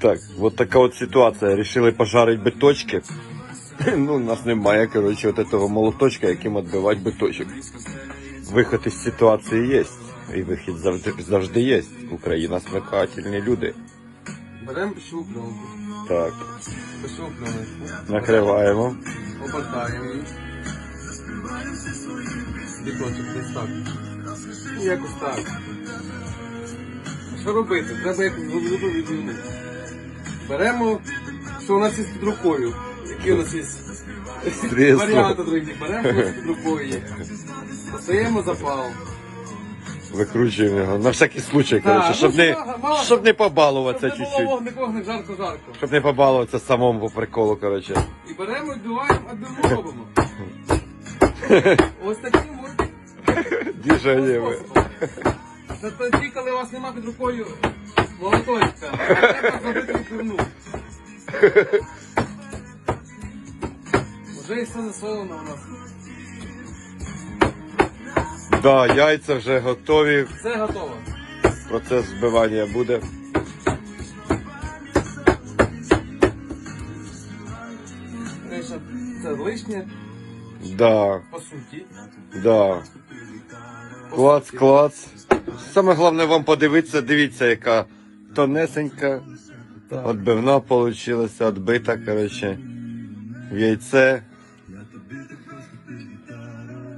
Так, вот така от ситуація. Рішили пожарити биточки. Ну, у нас немає, коротше, от этого молоточка, яким відбивати биточок. Вихід із ситуації є. І вихід завжди, завжди є. Україна смикательні люди. Беремо пленку. Так, пленку. накриваємо. Обертаємо її. Біточок десь так. Якось так. Що робити? Треба якось глибоко відвернути. Беремо, що у нас є під рукою. Які у нас є варіанти другі. Беремо що у нас під рукою. є. Достаємо запал. Викручуємо його. На всякий случай, Так, коротше, ну, щоб не, мало- щоб не побалуватися Щоб не було чуть-чуть. вогник, вогник, жарко, жарко. Щоб не побалуватися самому по приколу, коротше. І беремо, відбиваємо, а дивно робимо. Ось таким от Діжаємо. способом. Це тоді, коли у вас нема під рукою молоточка, а треба Вже все засолено у нас. Да, яйця вже готові. Все готово. Процес збивання буде. Конечно, це лишнє, Да, по суті. да. Клац, клац. Саме головне вам подивитися, дивіться, яка тонесенька, Так. отбивна получилася, отбита, коротше, в яйце.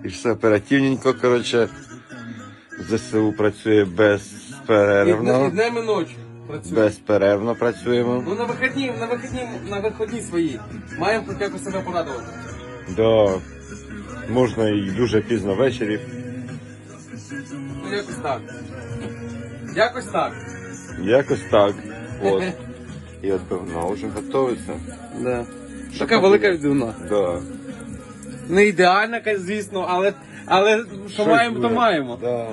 І все оперативненько, коротше. ЗСУ працює дне- і безперервно. днем і ночі працює. Безперервно працюємо. Ну на вихідні, на вихідні, на вихідні свої. Маємо хоч якось себе порадувати. Да. Можна і дуже пізно ввечері. Ну якось так. Якось так. Якось так. От. І отбивна вже готується. Да. Така велика відбивна. Да. Не ідеальна, звісно, але, але що маємо, то маємо. Да.